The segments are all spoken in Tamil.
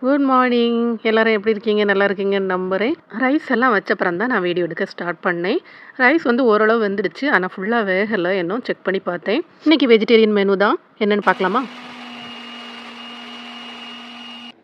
குட் மார்னிங் எல்லோரும் எப்படி இருக்கீங்க? நல்லா இருக்கீங்கன்னு நம்புகிறேன் ரைஸ் எல்லாம் வச்சப்புறம் தான் நான் வீடியோ எடுக்க ஸ்டார்ட் பண்ணேன். ரைஸ் வந்து ஓரளவு வெந்துடுச்சு. ஆனால் ஃபுல்லாக வேகலை. இன்னும் செக் பண்ணி பார்த்தேன். இன்றைக்கி வெஜிடேரியன் மெனு தான். என்னென்னு பார்க்கலாமா?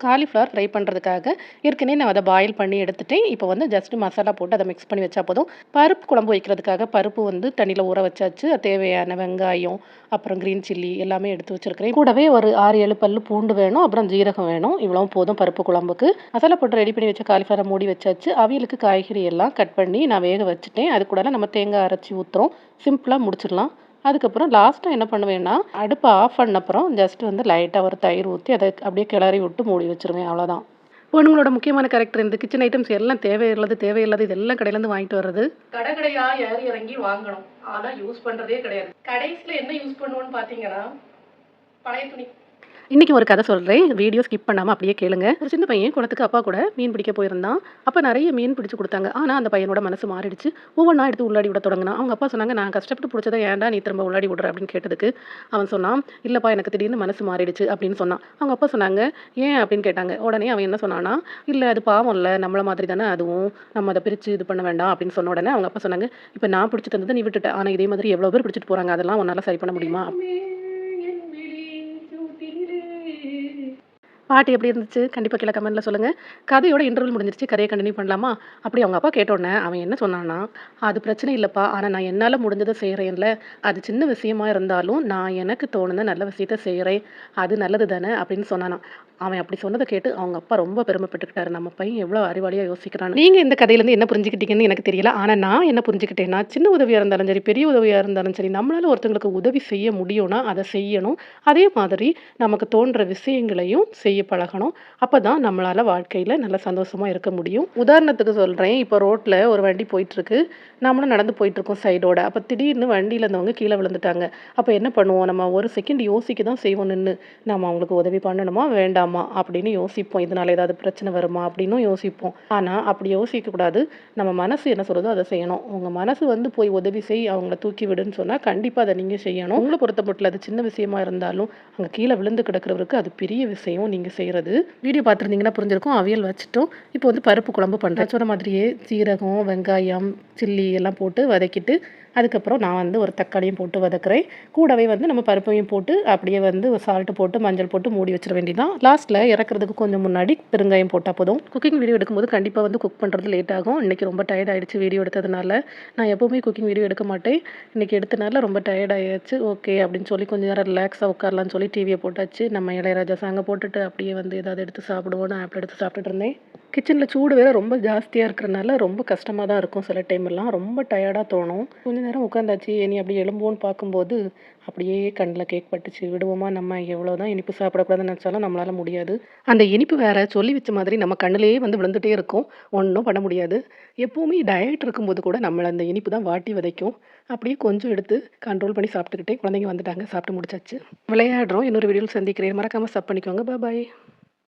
காலிஃப்ளவர் ஃப்ரை பண்ணுறதுக்காக ஏற்கனவே நான் அதை பாயில் பண்ணி எடுத்துட்டேன். இப்போ வந்து ஜஸ்ட் மசாலா போட்டு அதை மிக்ஸ் பண்ணி வச்சா போதும். பருப்பு குழம்பு வைக்கிறதுக்காக பருப்பு வந்து தண்ணியில் ஊற வச்சாச்சு. தேவையான வெங்காயம் அப்புறம் க்ரீன் சில்லி எல்லாமே எடுத்து வச்சுருக்கிறேன். கூடவே ஒரு ஆறு ஏழு பல் பூண்டு வேணும். அப்புறம் ஜீரகம் வேணும். இவ்வளோ போதும் பருப்பு குழம்புக்கு. மசாலா போட்டு ரெடி பண்ணி வச்ச காலிஃப்ளவரை மூடி வச்சாச்சு. அவியலுக்கு காய்கறி எல்லாம் கட் பண்ணி நான் வேக வச்சுட்டேன். அது கூட நம்ம தேங்காய் அரைச்சி ஊற்றுறோம் சிம்பிளாக முடிச்சிடலாம். அதுக்கப்புறம் லாஸ்ட்டாக என்ன பண்ணுவேன்னா அடுப்பை ஆஃப் பண்ண அப்புறம் ஜஸ்ட் வந்து லைட்டாக ஒரு தயிர் ஊற்றி அதை அப்படியே கிளறி விட்டு மூடி வச்சுருவேன் அவ்வளோதான் பொண்ணுங்களோட முக்கியமான கேரக்டர் இந்த கிச்சன் ஐட்டம்ஸ் எல்லாம் தேவையில்லாது தேவையில்லாது இதெல்லாம் கடையிலேருந்து வாங்கிட்டு வர்றது? கடை கடையா ஏறி இறங்கி வாங்கணும். ஆனால் யூஸ் பண்ணுறதே கிடையாது. கடைசியில் என்ன யூஸ் பண்ணுவோன்னு பார்த்தீங்கன்னா பழைய துணி. இன்றைக்கி ஒரு கதை சொல்கிறேன் வீடியோ ஸ்கிப் பண்ணாமல் அப்படியே கேளுங்க. ஒரு சின்ன பையன் குளத்துக்கு அப்பா கூட மீன் பிடிக்க போயிருந்தான். அப்போ நிறைய மீன் பிடிச்சி கொடுத்தாங்க. ஆனால் அந்த பையனோட மனசு மாறிடுச்சு. ஒவ்வொன்றா எடுத்து உள்ளாடி விட தொடங்கினான். அவங்க அப்பா சொன்னாங்க நான் கஷ்டப்பட்டு பிடிச்சதை ஏன்டா நீ திரும்ப உள்ளாடி விடுற? அப்படின்னு கேட்டதுக்கு அவன் சொன்னான் இல்லைப்பா எனக்கு திடீர்னு மனசு மாறிடுச்சு அப்படின்னு சொன்னான். அவங்க அப்பா சொன்னாங்க ஏன்? அப்படின்னு கேட்டாங்க. உடனே அவன் என்ன சொன்னானா இல்லை அது பாவம் இல்லை. நம்மள மாதிரி தானே அதுவும். நம்ம அதை பிரித்து இது பண்ண வேண்டாம். அப்படின்னு சொன்ன உடனே அவங்க அப்பா சொன்னாங்க இப்போ நான் பிடிச்சி தந்ததை நீ விட்டுட்ட. ஆனால் இதே மாதிரி எவ்வளோ பேர் பிடிச்சிட்டு போகிறாங்க அதெல்லாம் உன்னால் சரி பண்ண முடியுமா? பாட்டு எப்படி இருந்துச்சு? கண்டிப்பாக கீழே கமெண்ட்டில் சொல்லுங்கள் கதையோட இன்டர்வல் முடிஞ்சிருச்சு. கதையை கண்டினியூ பண்ணலாமா? அப்படி அவங்க அப்பா கேட்டோடனே அவன் என்ன சொன்னான்னா அது பிரச்சனை இல்லைப்பா. ஆனால் நான் என்னால் முடிஞ்சதை செய்கிறேன்ல அது சின்ன விஷயமா இருந்தாலும் நான் எனக்கு தோணுன நல்ல விஷயத்த செய்கிறேன் அது நல்லது தானே அப்படின்னு சொன்னானா அவன் அப்படி சொன்னதை கேட்டு அவங்க அப்பா ரொம்ப பெருமைப்பட்டுக்கிட்டாரு. நம்ம பையன் எவ்வளோ அறிவாளியாக யோசிக்கிறான் நீங்கள் இந்த கதையிலேருந்து என்ன புரிஞ்சுக்கிட்டீங்கன்னு எனக்கு தெரியல. ஆனால் நான் என்ன புரிஞ்சுக்கிட்டேன்னா சின்ன உதவியாக இருந்தாலும் சரி பெரிய உதவியாக இருந்தாலும் சரி நம்மளால் ஒருத்தங்களுக்கு உதவி செய்ய முடியும்னா அதை செய்யணும். அதே மாதிரி நமக்கு தோன்ற விஷயங்களையும் செய்ய பழகணும். அப்போ தான் நம்மளால் வாழ்க்கையில் நல்ல சந்தோஷமாக இருக்க முடியும். உதாரணத்துக்கு சொல்கிறேன் இப்போ ரோட்டில் ஒரு வண்டி போயிட்டுருக்கு. நம்மளும் நடந்து போயிட்டுருக்கோம் சைடோட. அப்போ திடீர்னு வண்டியில் இருந்தவங்க கீழே விழுந்துட்டாங்க. அப்போ என்ன பண்ணுவோம்? நம்ம ஒரு செகண்ட் யோசிக்க தான் செய்வோம் நின்று நம்ம அவங்களுக்கு உதவி பண்ணணுமா? வேண்டாமா? அப்படின்னு யோசிப்போம். இதனால் ஏதாவது பிரச்சனை வருமா அப்படின்னும் யோசிப்போம். ஆனால் அப்படி யோசிக்கக்கூடாது. நம்ம மனசு என்ன சொல்கிறதோ அதை செய்யணும். உங்கள் மனசு வந்து போய் உதவி செய் அவங்கள தூக்கி விடுன்னு சொன்னால் கண்டிப்பாக அதை நீங்கள் செய்யணும். உங்களை பொறுத்த அது சின்ன விஷயமா இருந்தாலும் அங்கே கீழே விழுந்து கிடக்கிறவருக்கு அது பெரிய விஷயம் நீங்கள் செய்கிறது வீடியோ பார்த்துருந்தீங்கன்னா புரிஞ்சிருக்கும். அவியல் வச்சுட்டோம். இப்போ வந்து பருப்பு குழம்பு பண்ணுறேன் சொன்ன மாதிரியே சீரகம் வெங்காயம் சில்லி எல்லாம் போட்டு வதக்கிட்டு அதுக்கப்புறம் நான் வந்து ஒரு தக்காளியும் போட்டு வதக்குறேன். கூடவே வந்து நம்ம பருப்பையும் போட்டு அப்படியே வந்து சால்ட்டு போட்டு மஞ்சள் போட்டு மூடி வச்சிட வேண்டியதான் லாஸ்ட்டில் இறக்குறதுக்கு கொஞ்சம் முன்னாடி பெருங்காயம் போட்டால் போதும். குக்கிங் வீடியோ எடுக்கும்போது கண்டிப்பாக வந்து குக் பண்ணுறது லேட் ஆகும். இன்றைக்கி ரொம்ப டயர்ட் ஆகிடுச்சு வீடியோ எடுத்ததுனால. நான் எப்போவுமே குக்கிங் வீடியோ எடுக்க மாட்டேன். இன்றைக்கி எடுத்தனால ரொம்ப டயர்ட் ஆகிடுச்சு ஓகே அப்படின்னு சொல்லி கொஞ்சம் நேரம் ரிலாக்ஸாக உட்காரலான்னு சொல்லி டிவியை போட்டாச்சு. நம்ம இளையராஜா சாங்கை போட்டுட்டு அப்படியே வந்து ஏதாவது எடுத்து சாப்பிடுவோன்னு ஆப்பிள் எடுத்து சாப்பிட்டுட்டு இருந்தேன். கிச்சனில் சூடு வேறு ரொம்ப ஜாஸ்தியாக இருக்கிறனால ரொம்ப கஷ்டமாக தான் இருக்கும் சில டைம்லாம் ரொம்ப டயர்டாக தோணும். கொஞ்ச நேரம் உட்காந்தாச்சு இனி அப்படி எழும்போன்னு பார்க்கும்போது அப்படியே கண்ணில் கேக் பட்டுச்சு. விடுவோமா நம்ம எவ்வளோ தான் இனிப்பு சாப்பிடக்கூடாதுன்னு நினச்சாலும் நம்மளால் முடியாது. அந்த இனிப்பு வேறு சொல்லி வச்ச மாதிரி நம்ம கண்ணிலேயே வந்து விழுந்துகிட்டே இருக்கும். ஒன்றும் பண்ண முடியாது. எப்போவுமே டயட் இருக்கும்போது கூட நம்மளை அந்த இனிப்பு தான் வாட்டி விதைக்கும். அப்படியே கொஞ்சம் எடுத்து கண்ட்ரோல் பண்ணி சாப்பிட்டுக்கிட்டே குழந்தைங்க வந்துட்டாங்க. சாப்பிட்டு முடிச்சாச்சு. விளையாடுறோம். இன்னொரு வீடியோவில் சந்திக்கிறேன். மறக்காமல் சப் பண்ணிக்கோங்க. பாய்